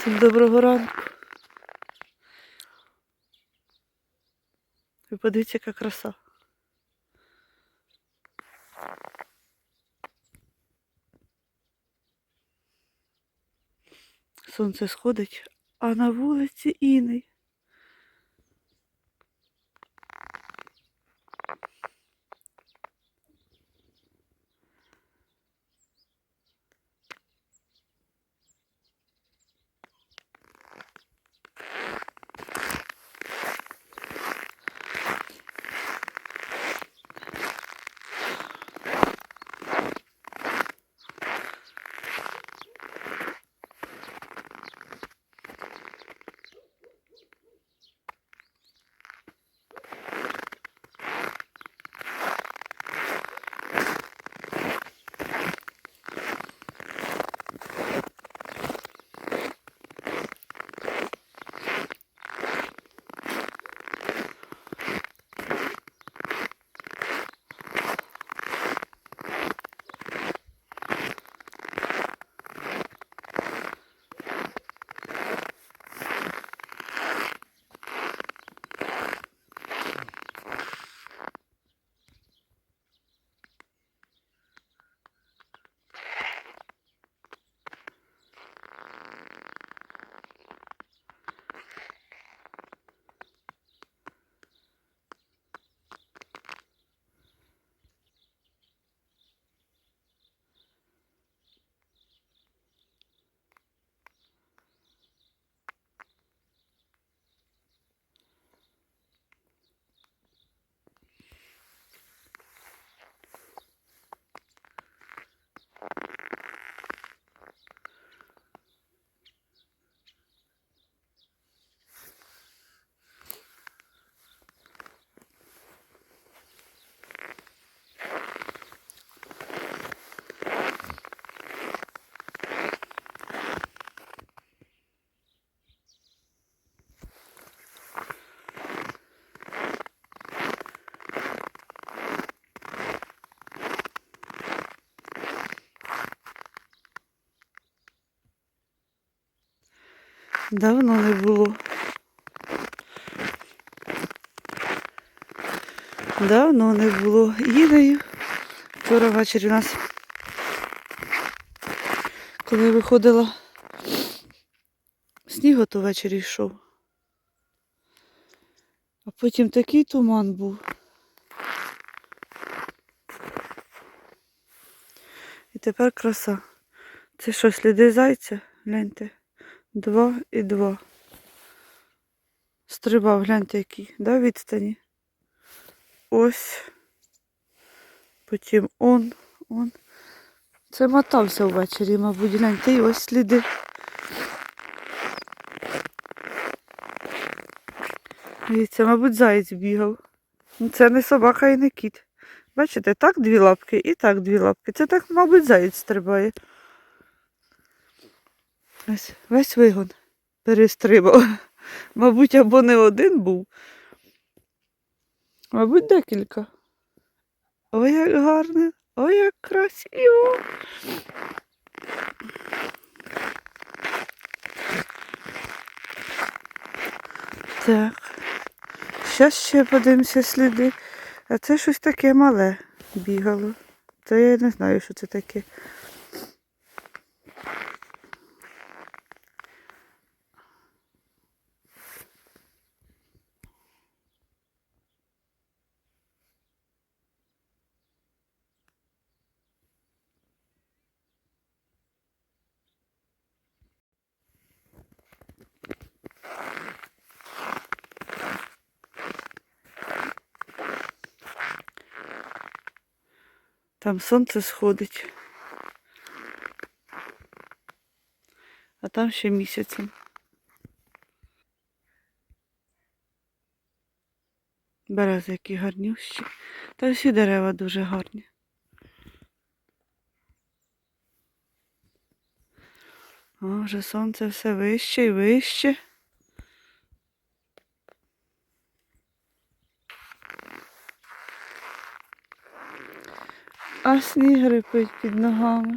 Всім доброго ранку. Ви подивіться, яка краса. Сонце сходить, а на вулиці іней. Давно не було. Давно не було інею. Вчора ввечері у нас, коли виходила, сніг то ввечері йшов. А потім такий туман був. І тепер краса. Це що, сліди зайця? Гляньте. Два і два. Стрибав, гляньте який, да, відстані. Ось. Потім он, он. Це мотався ввечері, мабуть, гляньте, і ось сліди. Дивіться, мабуть, заєць бігав. Ну, Це не собака і не кіт. Бачите, так дві лапки і так дві лапки. Це так, мабуть, заєць стрибає. Ось весь вигон перестрибав. Мабуть, або не один був. Мабуть, декілька. Ой, як гарно, ой, як красиво. Так. зараз ще подивимося сліди. А це щось таке мале бігало. Це я не знаю, що це таке. Там сонце сходить. А там ще місяцем. Берези які гарнющі. Та всі дерева дуже гарні. О, вже сонце все вище і вище. А сніг рипить під ногами.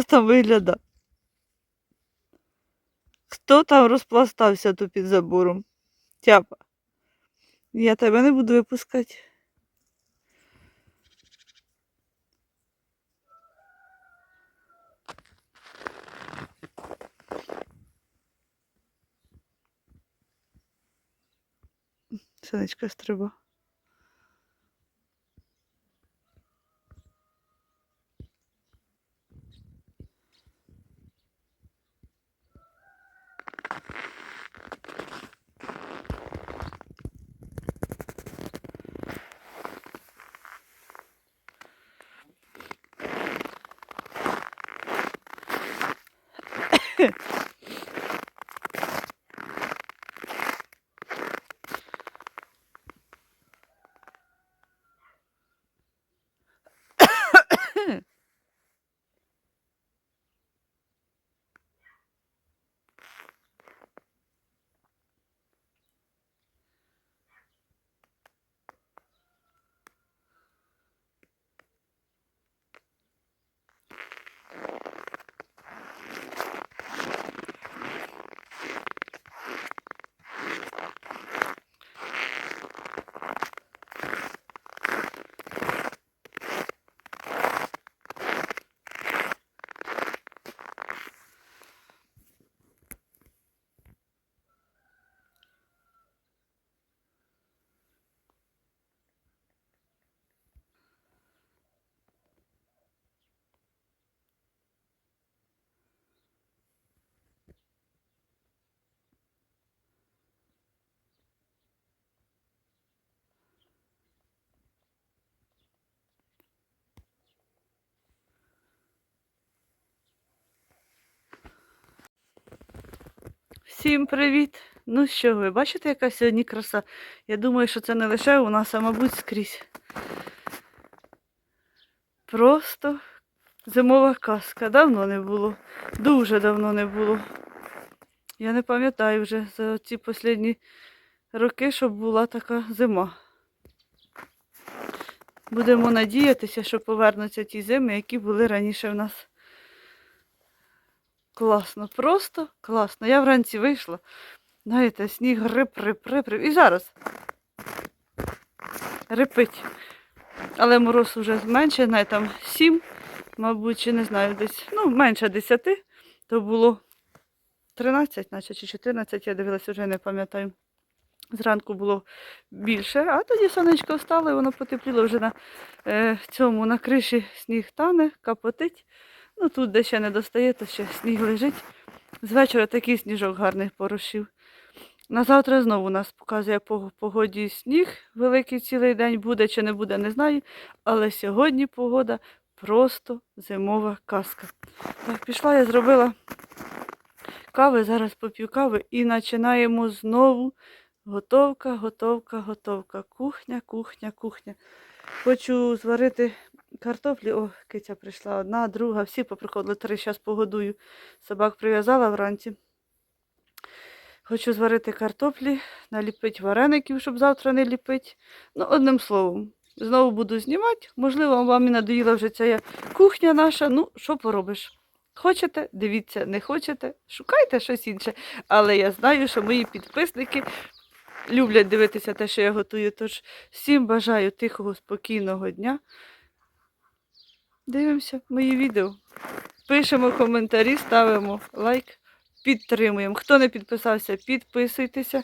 Хто там виглядав? Хто там розпластався тут забором? Тяпа. Я тебе не буду випускати. Сонечка стриба. Всім привіт! Ну що ви, бачите, яка сьогодні краса? Я думаю, що це не лише у нас, а мабуть скрізь. Просто зимова казка. Давно не було. Дуже давно не було. Я не пам'ятаю вже за ці останні роки, щоб була така зима. Будемо надіятися, що повернуться ті зими, які були раніше в нас. Класно, просто класно. Я вранці вийшла. Знаєте, сніг рип, рип, рип, рип. І зараз рипить. Але мороз вже зменшує, знає, там 7, мабуть, чи не знаю, десь, ну, менше 10, то було 13, наче чи 14, я дивилася, вже не пам'ятаю. Зранку було більше, а тоді сонечко встало і воно потепліло вже на е, цьому, на криші сніг тане, капотить. Ну тут, де ще не достає, то ще сніг лежить. З вечора такий сніжок гарний порошив. На завтра знову нас показує по погоді сніг. Великий цілий день буде чи не буде, не знаю. Але сьогодні погода просто зимова казка. Так, пішла, я зробила кави, зараз поп'ю кави і починаємо знову. Готовка, готовка, готовка. Кухня, кухня, кухня. Хочу зварити картоплі. О, киця прийшла одна, друга, всі поприходили, три зараз погодую. Собак прив'язала вранці. Хочу зварити картоплі, наліпити вареників, щоб завтра не ліпити. Ну, одним словом, знову буду знімати. Можливо, вам і надоїла вже ця кухня наша. Ну, що поробиш? Хочете, дивіться, не хочете, шукайте щось інше. Але я знаю, що мої підписники люблять дивитися те, що я готую. Тож всім бажаю тихого, спокійного дня. Дивимося мої відео. Пишемо коментарі, ставимо лайк, підтримуємо. Хто не підписався, підписуйтеся.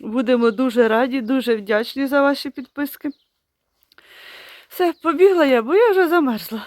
Будемо дуже раді, дуже вдячні за ваші підписки. Все, побігла я, бо я вже замерзла.